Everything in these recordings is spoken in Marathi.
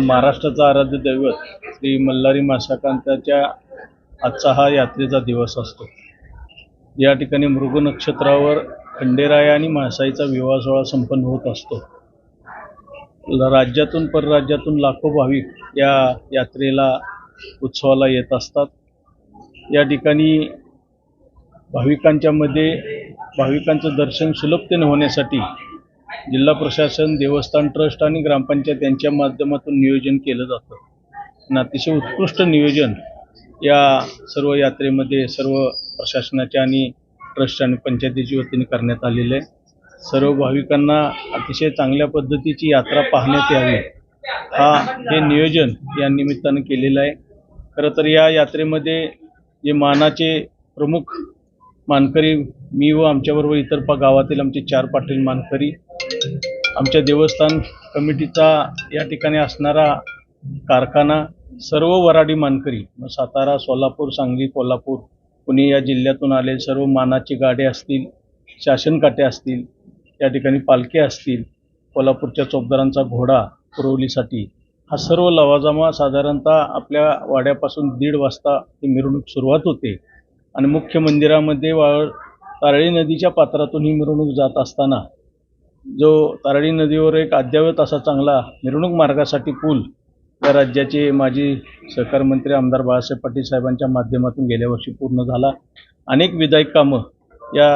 महाराष्ट्राचं आराध्य दैवत श्री मल्हारी माशाकांताच्या आजचा हा यात्रेचा दिवस असतो. या ठिकाणी मृग नक्षत्रावर खंडेराया आणि मासाईचा विवाह सोहळा संपन्न होत असतो. राज्यातून परराज्यातून लाखो भाविक या यात्रेला उत्सवाला येत असतात. या ठिकाणी भाविकांच्यामध्ये भाविकांचं दर्शन सुलभतेने होण्यासाठी जिल्हा प्रशासन देवस्थान ट्रस्ट आणि ग्रामपंचायत यांच्या माध्यमातून नियोजन केलं जातं. आणि अतिशय उत्कृष्ट नियोजन या सर्व यात्रेमध्ये सर्व प्रशासनाच्या आणि ट्रस्ट आणि पंचायतीच्या वतीने करण्यात आलेलं आहे. सर्व भाविकांना अतिशय चांगल्या पद्धतीची यात्रा पाहण्यात यावी. हा हे नियोजन या निमित्तानं केलेलं आहे. खरं तर या यात्रेमध्ये जे मानाचे प्रमुख मानकरी मी व आमच्याबरोबर इतर पा गावातील आमचे चार पाटील मानकरी आमच्या देवस्थान कमिटीचा या ठिकाणी असणारा कारखाना सर्व वराडी मानकरी मग सातारा सोलापूर सांगली कोल्हापूर पुणे या जिल्ह्यातून आले सर्व मानाचे गाडे असतील शासनकाटे असतील या ठिकाणी पालखी असतील कोल्हापूरच्या चौबदारांचा घोडा पुरवलीसाठी. हा सर्व लवाजमा साधारणतः आपल्या वाड्यापासून दीड वाजता ही मिरवणूक सुरुवात होते. आणि मुख्य मंदिरामध्ये वा तारळी नदीच्या पात्रातून ही मिरवणूक जात असताना जो तारळी नदीवर एक अद्ययावत असा चांगला मिरवणूक मार्गासाठी पूल या राज्याचे माजी सहकार मंत्री आमदार बाळासाहेब पाटील साहेबांच्या माध्यमातून गेल्या वर्षी पूर्ण झाला. अनेक विधायक कामं या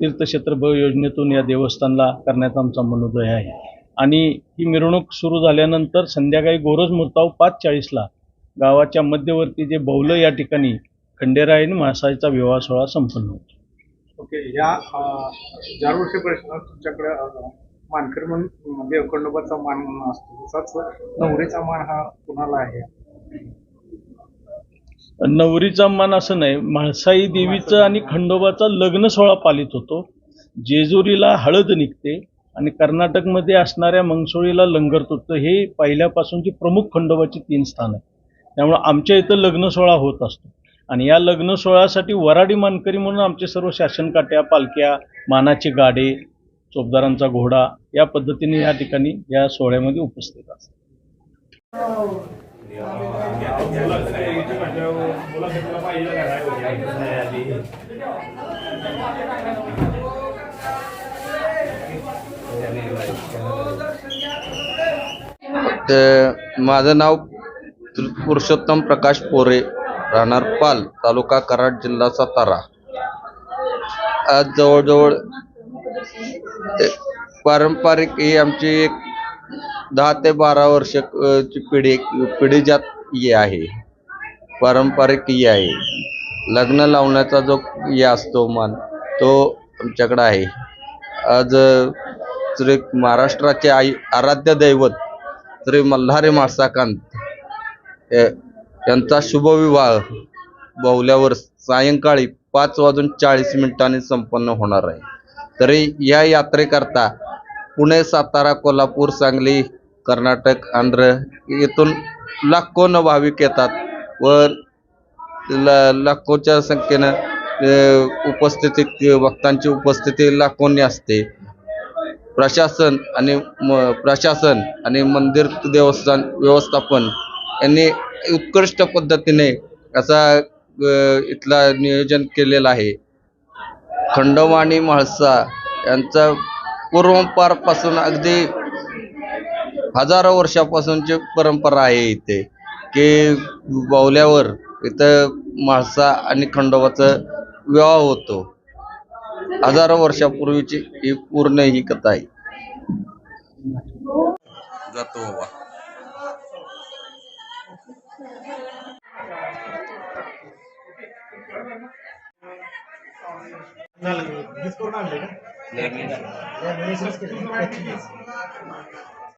तीर्थक्षेत्र ब योजनेतून या देवस्थानला करण्याचा आमचा मनोदय आहे. आणि ही मिरवणूक सुरू झाल्यानंतर संध्याकाळी गोरज मुर्ताव पाच चाळीसला गावाच्या मध्यवर्ती जे बौलं या ठिकाणी खंडेरायन आणि मासाईचा विवाह सोहळा संपन्न होतो. ओके या चार तुमच्याकडे मानकर म्हणून म्हणजे देवखंडोबाचा मान म्हणून असतो. तसाच नवरीचा मान हा कुणाला आहे? नवरीचा मान असं नाही म्हाळसाई देवीचं आणि खंडोबाचा लग्न सोहळा पालित होतो. जेजुरीला हळद निघते आणि कर्नाटकमध्ये असणाऱ्या मंगसोळीला लंगर तुटतं हे पहिल्यापासूनची प्रमुख खंडोबाची तीन स्थान. आहे त्यामुळं आमच्या इथं लग्न सोहळा होत असतो. आणि या लग्न सोहळ्यासाठी वराडी मानकरी म्हणून आमचे सर्व शासनकाट्या पालख्या मानाचे गाडे चोपदारांचा घोडा या पद्धतीने या ठिकाणी या सोहळ्यामध्ये उपस्थित असतात. माझं नाव पुरुषोत्तम प्रकाश पोरे राहणार पाल तालुका कराड जिल्हा सातारा. आज जवळजवळ पारंपरिक ही आमची एक दहा ते बारा वर्ष ची पिढी पिढी ज्यात आहे. पारंपरिक ये आहे. लग्न लावण्याचा जो हे असतो मान तो आमच्याकडं आहे. आज श्री महाराष्ट्राचे आई आराध्य दैवत श्री मल्हारी मासाकांत यांचा शुभविवाह बहुल्यावर सायंकाळी पाच वाजून चाळीस मिनिटांनी संपन्न होणार आहे. तरी या यात्रेकरता पुणे सातारा कोल्हापूर सांगली कर्नाटक आंध्र येथून लाखोनं भाविक येतात व ल लाखोच्या संख्येनं उपस्थितीत उपस्थिती भक्तांची उपस्थिती लाखोंनी असते. प्रशासन आणि म- प्रशासन आणि मंदिर देवस्थान व्यवस्थापन यांनी उत्कृष्ट पद्धतीने असा इथला नियोजन केलेलं आहे. खंडोबा आणि म्हाळसा यांचा पूर्वपारपासून अगदी हजारो वर्षापासूनची परंपरा आहे इथे की बावल्यावर इथं म्हाळसा आणि खंडोबाचा विवाह होतो हजारो वर्षापूर्वीची ही पूर्ण ही कथा आहे जातो बाबा झालं डिस्काउंट नाही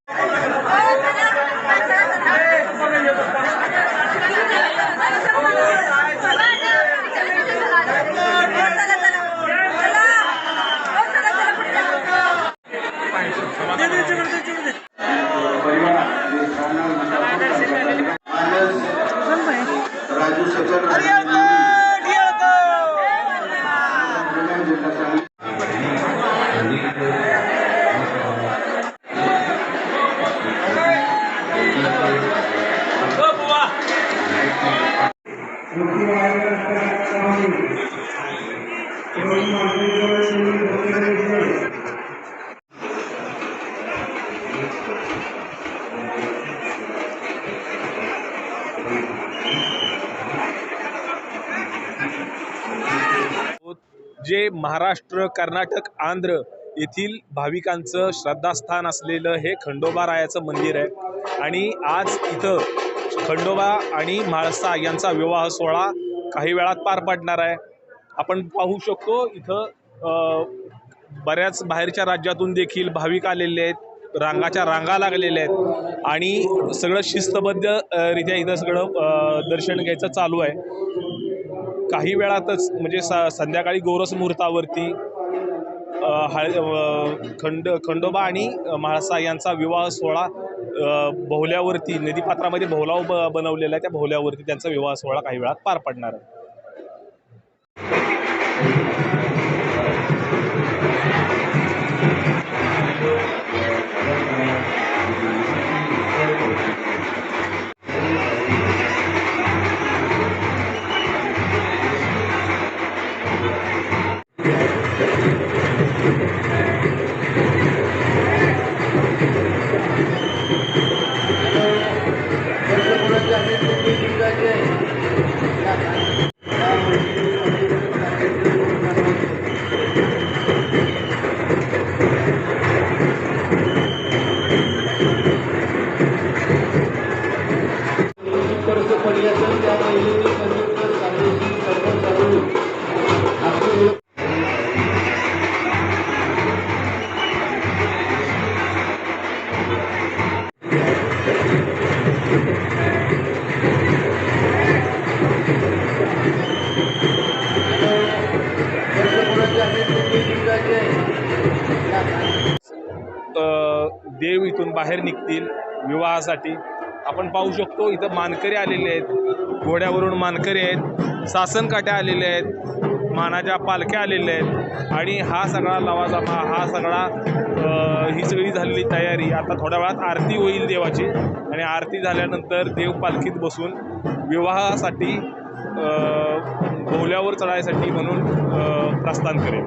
Terima kasih. जे महाराष्ट्र कर्नाटक आंध्र येथील भाविकांचं श्रद्धास्थान असलेलं हे खंडोबा रायाचं मंदिर आहे. आणि आज इथं खंडोबा आणि म्हाळसा यांचा विवाह सोहळा काही वेळात पार पडणार आहे. आपण पाहू शकतो इथं बऱ्याच बाहेरच्या राज्यातून देखील भाविक आलेले आहेत रांगाच्या रांगा लागलेल्या आहेत आणि सगळं शिस्तबद्ध रित्या इथं सगळं दर्शन घ्यायचं चालू आहे. काही वेळातच म्हणजे स संध्याकाळी गोरस मुहूर्तावरती हळ खंड खंडोबा आणि म्हाळसा यांचा विवाह सोहळा भोवल्यावरती नदीपात्रामध्ये बहुलाव ब बनवलेला आहे त्या भोवल्यावरती त्यांचा विवाह सोहळा काही वेळात पार पडणार आहे. इथून बाहेर निघतील विवाहासाठी. आपण पाहू शकतो इथं मानकरी आलेले आहेत. घोड्यावरून मानकरी आहेत. सासनकाट्या आलेल्या आहेत. मानाच्या पालख्या आलेल्या आहेत. आणि हा सगळा लवाजमा हा सगळा ही सगळी झालेली तयारी. आता थोड्या वेळात आरती होईल देवाची. आणि आरती झाल्यानंतर देव पालखीत बसून विवाहासाठी अ, बोहल्यावर चढायसाठी म्हणून प्रस्थान करेल.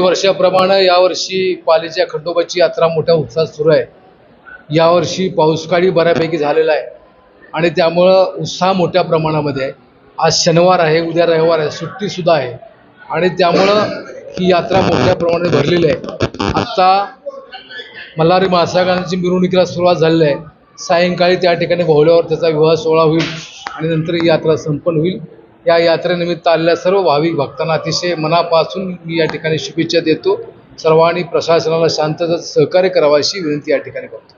प्रतिवर्षाप्रमाणे यावर्षी पालीच्या खंडोबाची यात्रा मोठ्या उत्साहात सुरू आहे. यावर्षी पाऊसकाळी बऱ्यापैकी झालेला आहे. आणि त्यामुळं उत्साह मोठ्या प्रमाणामध्ये आहे. आज शनिवार आहे उद्या रविवार आहे सुट्टीसुद्धा आहे. आणि त्यामुळं ही यात्रा मोठ्या प्रमाणात भरलेली आहे. आत्ता मल्हारी महासागरांची मिरवणुकीला सुरुवात झालेली आहे. सायंकाळी त्या ठिकाणी भोवल्यावर त्याचा विवाह सोहळा होईल आणि नंतर ही यात्रा संपन्न होईल. या यात्रेनिमित्त आलेल्या सर्व भाविक भक्तांना अतिशय मनापासून मी या ठिकाणी शुभेच्छा देतो. सर्वांनी प्रशासनाला शांततेत सहकार्य करावं अशी विनंती या ठिकाणी करतो.